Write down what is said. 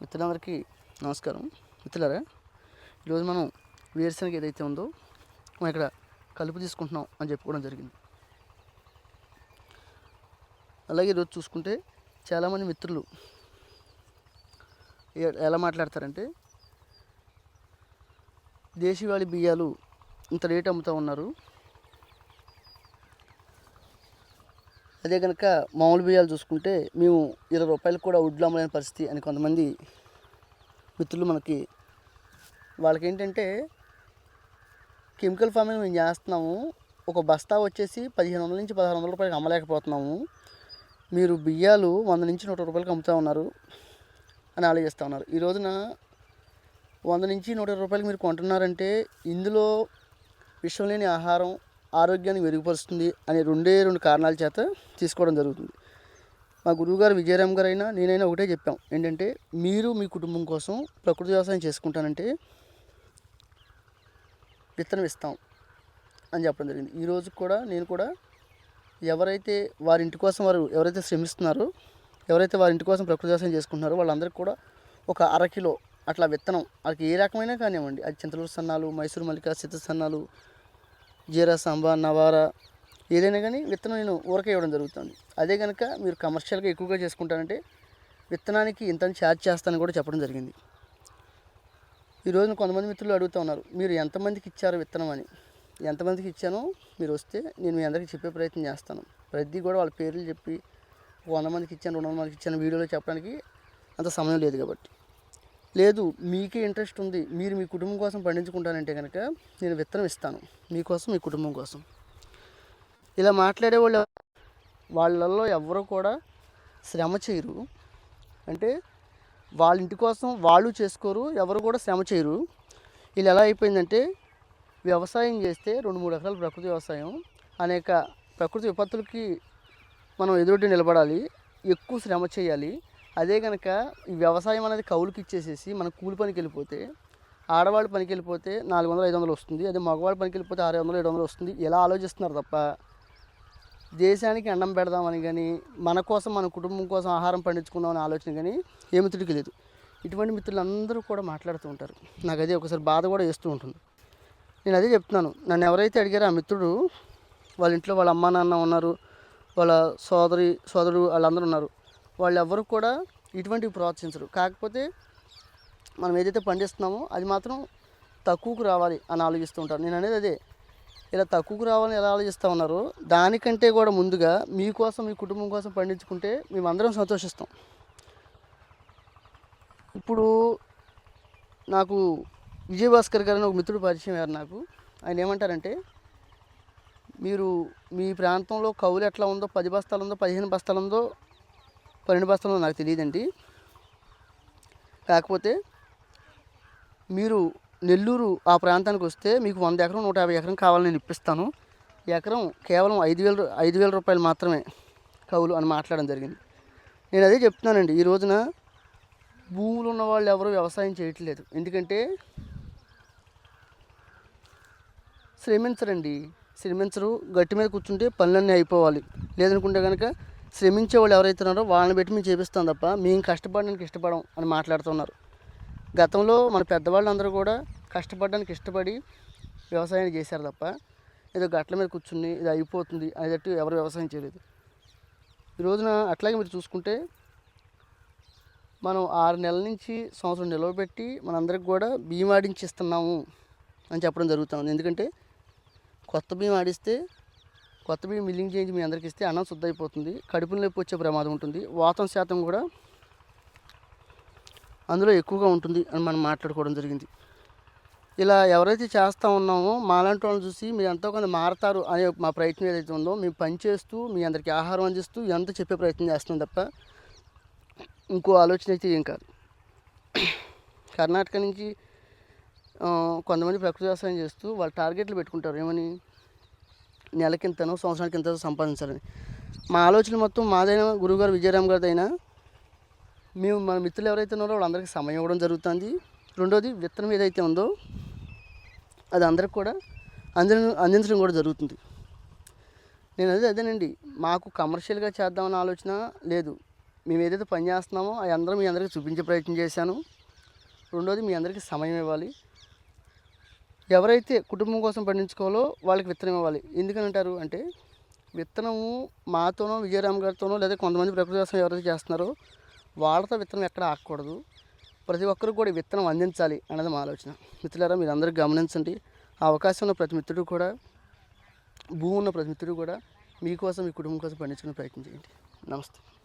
మిత్రులందరికీ నమస్కారం. మిత్రులారా ఈరోజు మనం వేరుశనగ ఏదైతే ఉందో మనం ఇక్కడ కలుపు తీసుకుంటున్నాం అని చెప్పుకోవడం జరిగింది. అలాగే ఈరోజు చూసుకుంటే చాలామంది మిత్రులు ఎలా మాట్లాడతారంటే దేశీవాళి బియ్యాలు ఇంత రేటు అమ్ముతూ ఉన్నారు. అదే కనుక మామూలు బియ్యాలు చూసుకుంటే మేము ఇరవై రూపాయలకు కూడా వడ్లు అమ్మలేని పరిస్థితి అని కొంతమంది మిత్రులు మనకి వాళ్ళకి ఏంటంటే కెమికల్ ఫార్మింగ్ మేము చేస్తున్నాము. ఒక బస్తా వచ్చేసి పదిహేను వందల నుంచి పదహారు వందల రూపాయలకి అమ్మలేకపోతున్నాము. మీరు బియ్యాలు వంద నుంచి నూట రూపాయలకి అమ్ముతూ ఉన్నారు అని ఆలోచిస్తూ ఉన్నారు. ఈ రోజున వంద నుంచి నూట రూపాయలకి మీరు కొంటున్నారంటే ఇందులో విషం లేని ఆహారం ఆరోగ్యాన్ని మెరుగుపరుస్తుంది అనే రెండే రెండు కారణాల చేత తీసుకోవడం జరుగుతుంది. మా గురువుగారు విజయరామ్ గారు అయినా నేనైనా ఒకటే చెప్పాం. ఏంటంటే మీరు మీ కుటుంబం కోసం ప్రకృతి వ్యవసాయం చేసుకుంటానంటే విత్తనం ఇస్తాం అని చెప్పడం జరిగింది. ఈ కూడా నేను కూడా ఎవరైతే వారి ఇంటి కోసం వారు ఎవరైతే శ్రమిస్తున్నారో ఎవరైతే వారి ఇంటి కోసం ప్రకృతి వ్యవసాయం చేసుకుంటున్నారో వాళ్ళందరికీ కూడా ఒక అరకిలో అట్లా విత్తనం వాళ్ళకి ఏ రకమైనా కానివ్వండి. అది చింతలూరు సన్నాలు మైసూరు మల్లిక సిద్ధ సన్నాలు జీరా సాంబా నవారా ఏదైనా కానీ విత్తనం నేను ఊరకే ఇవ్వడం జరుగుతుంది. అదే కనుక మీరు కమర్షియల్గా ఎక్కువగా చేసుకుంటారంటే విత్తనానికి ఇంత ఛార్జ్ చేస్తానని కూడా చెప్పడం జరిగింది. ఈ రోజున కొంతమంది మిత్రులు అడుగుతూ ఉన్నారు మీరు ఎంతమందికి ఇచ్చారు విత్తనం అని? ఎంతమందికి ఇచ్చానో మీరు వస్తే నేను మీ అందరికీ చెప్పే ప్రయత్నం చేస్తాను. ప్రతి కూడా వాళ్ళ పేర్లు చెప్పి వంద మందికి ఇచ్చాను రెండు వందల మందికి ఇచ్చాను వీడియోలో చెప్పడానికి అంత సమయం లేదు కాబట్టి. లేదు మీకే ఇంట్రెస్ట్ ఉంది. మీరు మీ కుటుంబం కోసం పండించుకుంటానంటే కనుక నేను విత్తనం ఇస్తాను. మీకోసం మీ కుటుంబం కోసం. ఇలా మాట్లాడే వాళ్ళు వాళ్ళల్లో ఎవరు కూడా శ్రమ చేయరు. అంటే వాళ్ళ ఇంటి కోసం వాళ్ళు చేసుకోరు ఎవరు కూడా శ్రమ చేయరు. వీళ్ళు ఎలా అయిపోయిందంటే వ్యవసాయం చేస్తే రెండు మూడు ఎకరాలు ప్రకృతి వ్యవసాయం. అనేక ప్రకృతి విపత్తులకి మనం ఎదురొడ్డి నిలబడాలి. ఎక్కువ శ్రమ చేయాలి. అదే కనుక ఈ వ్యవసాయం అనేది కౌలుకి ఇచ్చేసేసి మనం కూలి పనికి వెళ్ళిపోతే ఆడవాళ్ళు పనికి వెళ్ళిపోతే నాలుగు వందలు ఐదు వందలు వస్తుంది. అదే మగవాళ్ళు పనికి వెళ్ళిపోతే ఆరు వందలు ఏడు వందలు వస్తుంది. ఇలా ఆలోచిస్తున్నారు తప్ప? దేశానికి అండం పెడదామని కానీ మన కోసం మన కుటుంబం కోసం ఆహారం పండించుకుందామని ఆలోచన కానీ ఏ మిత్రుడికి లేదు. ఇటువంటి మిత్రులందరూ కూడా మాట్లాడుతూ ఉంటారు. నాకు అదే ఒకసారి బాధ కూడా వేస్తూ ఉంటుంది. నేను అదే చెప్తున్నాను. నన్ను ఎవరైతే అడిగారో ఆ మిత్రుడు వాళ్ళ ఇంట్లో వాళ్ళ అమ్మా నాన్న ఉన్నారు వాళ్ళ సోదరి సోదరుడు వాళ్ళందరూ ఉన్నారు. వాళ్ళు ఎవరు కూడా ఇటువంటివి ప్రోత్సహించరు. కాకపోతే మనం ఏదైతే పండిస్తున్నామో అది మాత్రం తక్కువకు రావాలి అని ఆలోచిస్తూ ఉంటారు. నేను అనేది అదే. ఇలా తక్కువకు రావాలని ఎలా ఆలోచిస్తూ ఉన్నారో దానికంటే కూడా ముందుగా మీకోసం మీ కుటుంబం కోసం పండించుకుంటే మేమందరం సంతోషిస్తాం. ఇప్పుడు నాకు విజయభాస్కర్ గారు అని ఒక మిత్రుడు పరిచయం అయ్యారు నాకు. ఆయన ఏమంటారంటే మీరు మీ ప్రాంతంలో కౌలు ఎట్లా ఉందో పది బస్తాలు ఉందో పదిహేను బస్తాలు ఉందో పన్నెండు బస్తాలు నాకు తెలియదండి. కాకపోతే మీరు నెల్లూరు ఆ ప్రాంతానికి వస్తే మీకు వంద ఎకరం నూట యాభై ఎకరం కావాలని నేను ఇప్పిస్తాను. ఎకరం కేవలం ఐదు వేల ఐదు వేల రూపాయలు మాత్రమే కౌలు అని మాట్లాడడం జరిగింది. నేను అదే చెప్తున్నానండి ఈ రోజున భూములు ఉన్న వాళ్ళు ఎవరు వ్యవసాయం చేయట్లేదు. ఎందుకంటే శ్రమించరండి. శ్రమించరు గట్టి మీద కూర్చుంటే పనులన్నీ అయిపోవాలి. లేదనుకుంటే కనుక శ్రమించే వాళ్ళు ఎవరైతే ఉన్నారో వాళ్ళని పెట్టి మేము చేపిస్తాం తప్ప మేము కష్టపడడానికి ఇష్టపడం అని మాట్లాడుతున్నారు. గతంలో మన పెద్దవాళ్ళందరూ కూడా కష్టపడడానికి ఇష్టపడి వ్యవసాయం చేశారు తప్ప ఏదో గట్ల మీద కూర్చుని ఇది అయిపోతుంది అనేటట్టు ఎవరు వ్యవసాయం చేయలేదు. ఈ రోజున అట్లాగే మీరు చూసుకుంటే మనం ఆరు నెలల నుంచి సంవత్సరం నిలవబెట్టి మనందరికి కూడా బియ్యం ఆడించి ఇస్తున్నాము అని చెప్పడం జరుగుతుంది. ఎందుకంటే కొత్త బియ్యం ఆడిస్తే కొత్త బియ్యం మిల్లింగ్ చేయించి మీ అందరికి ఇస్తే అన్నం శుద్ధ అయిపోతుంది కడుపులో నొప్పి వచ్చే ప్రమాదం ఉంటుంది. వాతం శాతం కూడా అందులో ఎక్కువగా ఉంటుంది అని మనం మాట్లాడుకోవడం జరిగింది. ఇలా ఎవరైతే చేస్తూ ఉన్నామో మాలాంటి వాళ్ళని చూసి మీరు ఎంతో కొంత మారతారు అనే మా ప్రయత్నం ఏదైతే ఉందో మేము పనిచేస్తూ మీ అందరికీ ఆహారం అందిస్తూ ఎంత చెప్పే ప్రయత్నం చేస్తున్నాం తప్ప ఇంకో ఆలోచన అయితే ఏం కాదు. కర్ణాటక నుంచి కొంతమంది ప్రకృతి వ్యవసాయం చేస్తూ వాళ్ళు టార్గెట్లు పెట్టుకుంటారు. ఏమని? నెలకింతనో సంవత్సరానికి ఇంత సంపాదించాలని. మా ఆలోచన మొత్తం మాదైనా గురువుగారు విజయరామ్ గారిదైనా మేము మన మిత్రులు ఎవరైతే ఉన్నారో వాళ్ళందరికీ సమయం ఇవ్వడం జరుగుతుంది. రెండోది విత్తనం ఏదైతే ఉందో అది అందరికి కూడా అంది అందించడం కూడా జరుగుతుంది. నేను అదే అదేనండి. మాకు కమర్షియల్గా చేద్దామన్న ఆలోచన లేదు. మేము ఏదైతే పని చేస్తున్నామో అది అందరూ మీ అందరికీ చూపించే ప్రయత్నం చేశాను. రెండోది మీ అందరికీ సమయం ఇవ్వాలి. ఎవరైతే కుటుంబం కోసం పండించుకోవాలో వాళ్ళకి విత్తనం ఇవ్వాలి. ఎందుకని అంటారు అంటే విత్తనము మాతోనో విజయరామ్ గారితోనో లేదా కొంతమంది ప్రకృతి వ్యవసాయం ఎవరైతే చేస్తున్నారో వాళ్ళతో విత్తనం ఎక్కడ ఆగకూడదు. ప్రతి ఒక్కరు కూడా విత్తనం అందించాలి అన్నది మా ఆలోచన. మిత్రులారా మీరు అందరూ గమనించండి. ఆ అవకాశం ఉన్న ప్రతి మిత్రుడు కూడా భూమి ఉన్న ప్రతి మిత్రుడు కూడా మీకోసం మీ కుటుంబం కోసం పండించుకునే ప్రయత్నం చేయండి. నమస్తే.